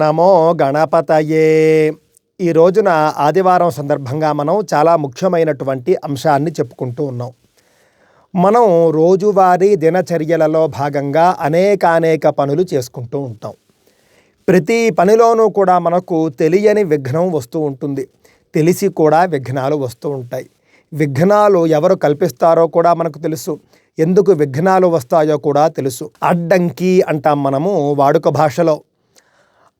నమో గణపతయే. ఈ రోజున ఆదివారం సందర్భంగా మనం చాలా ముఖ్యమైనటువంటి అంశాన్ని చెప్పుకుంటూ ఉన్నాం. మనం రోజువారీ దినచర్యలలో భాగంగా అనేకానేక పనులు చేసుకుంటూ ఉంటాం. ప్రతి పనిలోనూ కూడా మనకు తెలియని విఘ్నం వస్తూ ఉంటుంది. తెలిసి కూడా విఘ్నాలు వస్తూ ఉంటాయి. విఘ్నాలు ఎవరు కల్పిస్తారో కూడా మనకు తెలుసు. ఎందుకు విఘ్నాలు వస్తాయో కూడా తెలుసు. అడ్డంకి అంటాం మనము వాడుక భాషలో.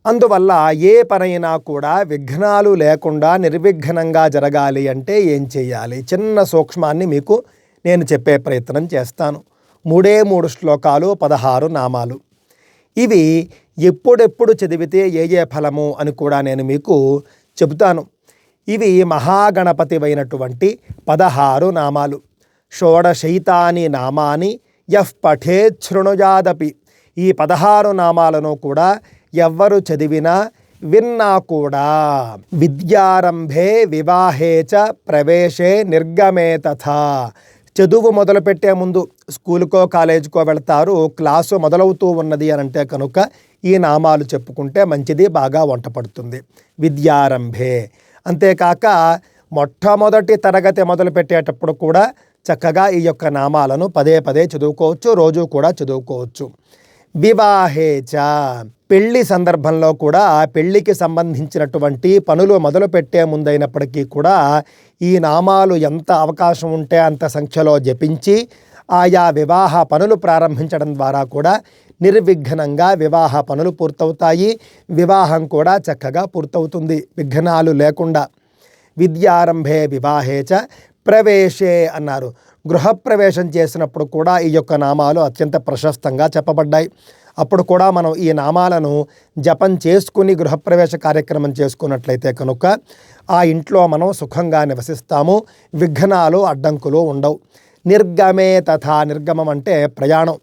అందువల్ల ఏ పనైనా కూడా విఘ్నాలు లేకుండా నిర్విఘ్నంగా జరగాలి అంటే ఏం చేయాలి? చిన్న సూక్ష్మాన్ని మీకు నేను చెప్పే ప్రయత్నం చేస్తాను. మూడే మూడు శ్లోకాలు పదహారు నామాలు. ఇవి ఎప్పుడెప్పుడు చదివితే ఏ ఏ ఫలము అని కూడా నేను మీకు చెబుతాను. ఇవి మహాగణపతివైనటువంటి పదహారు నామాలు. షోడశైతాని నామాని యః పఠే శృణుజాదపి. ఈ పదహారు నామాలను కూడా ఎవ్వరు చదివినా విన్నా కూడా. విద్యారంభే వివాహే చ ప్రవేశే నిర్గమే తథా. చదువు మొదలుపెట్టే ముందు స్కూలుకో కాలేజీకో వెళ్తారు. క్లాసు మొదలవుతూ ఉన్నది అని అంటే కనుక ఈ నామాలు చెప్పుకుంటే మంచిది బాగా వంట పడుతుంది. విద్యారంభే. అంతేకాక మొట్టమొదటి తరగతి మొదలుపెట్టేటప్పుడు కూడా చక్కగా ఈ యొక్క నామాలను పదే పదే చదువుకోవచ్చు రోజు కూడా చదువుకోవచ్చు. వివాహేచ పెళ్ళి సందర్భంలో కూడా పెళ్ళికి సంబంధించినటువంటి పనులు మొదలు పెట్టే ముందైనప్పటికీ కూడా ఈ నామాలు ఎంత అవకాశం ఉంటే అంత సంఖ్యలో జపించి ఆయా వివాహ పనులు ప్రారంభించడం ద్వారా కూడా నిర్విఘ్నంగా వివాహ పనులు పూర్తవుతాయి. వివాహం కూడా చక్కగా పూర్తవుతుంది. విఘ్నాలు లేకుండా. విద్యారంభే వివాహే చ. ప్రవేశే అన్నారు. గృహప్రవేశం చేసినప్పుడు కూడా ఈ యొక్క నామాలు అత్యంత ప్రశస్తంగా చెప్పబడ్డాయి. అప్పుడు కూడా మనం ఈ నామాలను జపం చేసుకుని గృహప్రవేశ కార్యక్రమం చేసుకున్నట్లయితే కనుక ఆ ఇంట్లో మనం సుఖంగా నివసిస్తాము. విఘ్నాలు అడ్డంకులు ఉండవు. నిర్గమే తథా నిర్గమం అంటే ప్రయాణం.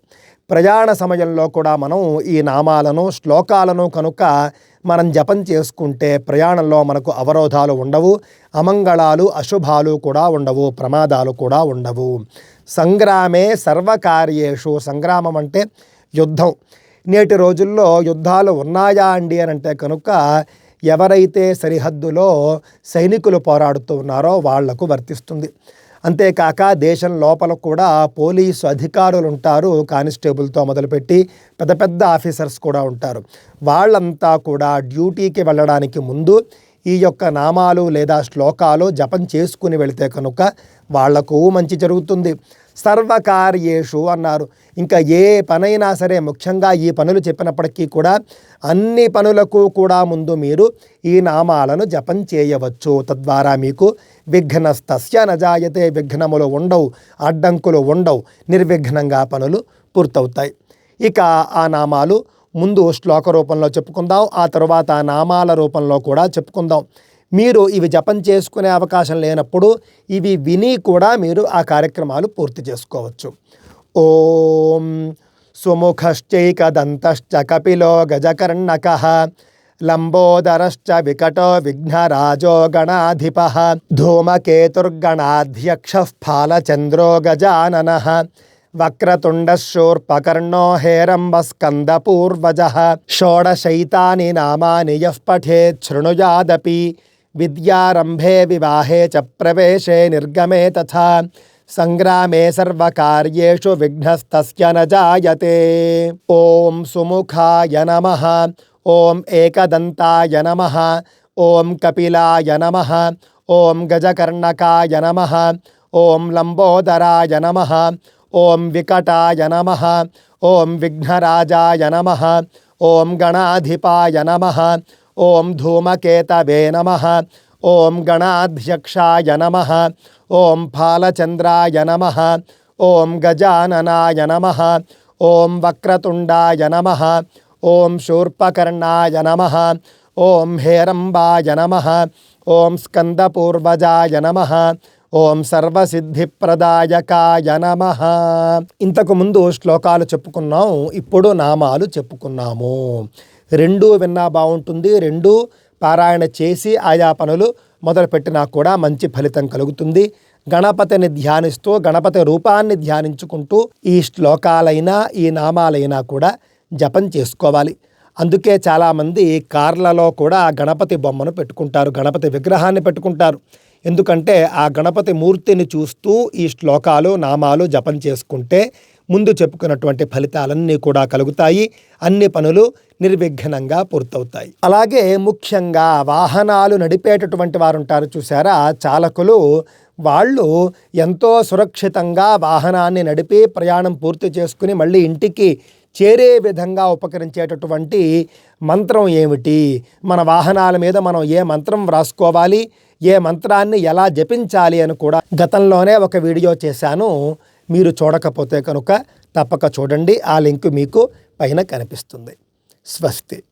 ప్రయాణ సమయంలో కూడా మనం ఈ నామాలను శ్లోకాలను కనుక మనం జపం చేసుకుంటే ప్రయాణంలో మనకు అవరోధాలు ఉండవు అమంగళాలు అశుభాలు కూడా ఉండవు ప్రమాదాలు కూడా ఉండవు. సంగ్రామే సర్వకార్యేషు. సంగ్రామం అంటే యుద్ధం. నేటి రోజుల్లో యుద్ధాలు ఉన్నాయా అండి అని అంటే కనుక ఎవరైతే సరిహద్దులో సైనికులు పోరాడుతూ ఉన్నారో వాళ్ళకు వర్తిస్తుంది. అంతేకాక దేశం లోపల కూడా పోలీసు అధికారులు ఉంటారు కానిస్టేబుల్తో మొదలుపెట్టి పెద్ద పెద్ద ఆఫీసర్స్ కూడా ఉంటారు. వాళ్ళంతా కూడా డ్యూటీకి వెళ్ళడానికి ముందు ఈ యొక్క నామాలు లేదా శ్లోకాలు జపం చేసుకుని వెళితే కనుక వాళ్ళకు మంచి జరుగుతుంది. సర్వకార్యేషు అన్నారు. ఇంకా ఏ పనైనా సరే ముఖ్యంగా ఈ పనులు చెప్పినప్పటికీ కూడా అన్ని పనులకు కూడా ముందు మీరు ఈ నామాలను జపం చేయవచ్చు. తద్వారా మీకు విఘ్నస్తస్య నజాయతే విఘ్నములు ఉండవు అడ్డంకులు ఉండవు నిర్విఘ్నంగా పనులు పూర్తవుతాయి. ఇక ఆ నామాలు ముందు శ్లోక రూపంలో చెప్పుకుందాం ఆ తరువాత నామాల రూపంలో కూడా చెప్పుకుందాం. మీరు ఇవి జపం చేసుకునే అవకాశం లేనప్పుడు ఇవి విని కూడా మీరు ఆ కార్యక్రమాలు పూర్తి చేసుకోవచ్చు. ఓం సుముఖశ్చైకదంతశ్చ కపిలో గజకర్ణక లంబోదరశ్చ వికటో విఘ్నరాజో గణాధిప ధూమకేతుర్గణాధ్యక్ష ఫాలచంద్రో గజానన వక్రతుండశూర్పకర్ణో హేరంబస్కందపూర్వజ షోడశైతాని నామాని యః పఠేత్ శృణుయాదపి విద్యారంభే వివాహే చ ప్రవేశే నిర్గమే తథా సంగ్రామే సర్వకార్యేషు విఘ్నస్తస్య న జాయతే ఓం సుముఖాయ నమ ఓం ఏకదంతాయ నమ ఓం కపిలాయ నమ ఓం గజకర్ణకాయ నమ ఓం లంబోదరాయ నమ ఓం వికటాయ నమ ఓం విఘ్నరాజాయ నమ ఓం గణాధిపాయ నమ ఓం ధూమకేతవే నమ ఓం గణాధ్యక్షాయ నమ ఓం ఫాలచంద్రాయ నమ ఓం గజాననాయ నమ ఓం వక్రతుండాయ నమ ఓం శూర్పకర్ణాయ నమ ఓం హేరంబాయ నమ ఓం స్కందపూర్వజాయ నమ ఓం సర్వసిద్ధిప్రదాయకాయ నమ. ఇంతకుముందు శ్లోకాలు చెప్పుకున్నాం ఇప్పుడు నామాలు చెప్పుకున్నాము. రెండు విన్నా బాగుంటుంది రెండు పారాయణ చేసి ఆయా పనులు మొదలుపెట్టినా కూడా మంచి ఫలితం కలుగుతుంది. గణపతిని ధ్యానిస్తూ గణపతి రూపాన్ని ధ్యానించుకుంటూ ఈ శ్లోకాలైనా ఈ నామాలైనా కూడా జపం చేసుకోవాలి. అందుకే చాలామంది కార్లలో కూడా గణపతి బొమ్మను పెట్టుకుంటారు గణపతి విగ్రహాన్ని పెట్టుకుంటారు. ఎందుకంటే ఆ గణపతి మూర్తిని చూస్తూ ఈ శ్లోకాలు నామాలు జపం చేసుకుంటే ముందు చెప్పుకున్నటువంటి ఫలితాలన్నీ కూడా కలుగుతాయి. అన్ని పనులు నిర్విఘ్నంగా పూర్తవుతాయి. అలాగే ముఖ్యంగా వాహనాలు నడిపేటటువంటి వారు ఉంటారు చూసారా చాలకులు వాళ్ళు ఎంతో సురక్షితంగా వాహనాన్ని నడిపి ప్రయాణం పూర్తి చేసుకుని మళ్ళీ ఇంటికి చేరే విధంగా ఉపకరించేటటువంటి మంత్రం ఏమిటి? మన వాహనాల మీద మనం ఏ మంత్రం వ్రాసుకోవాలి? ఏ మంత్రాన్ని ఎలా జపించాలి అని కూడా గతంలోనే ఒక వీడియో చేశాను. మీరు చూడకపోతే కనుక తప్పక చూడండి. ఆ లింక్ మీకు పైన కనిపిస్తుంది. స్వస్తి.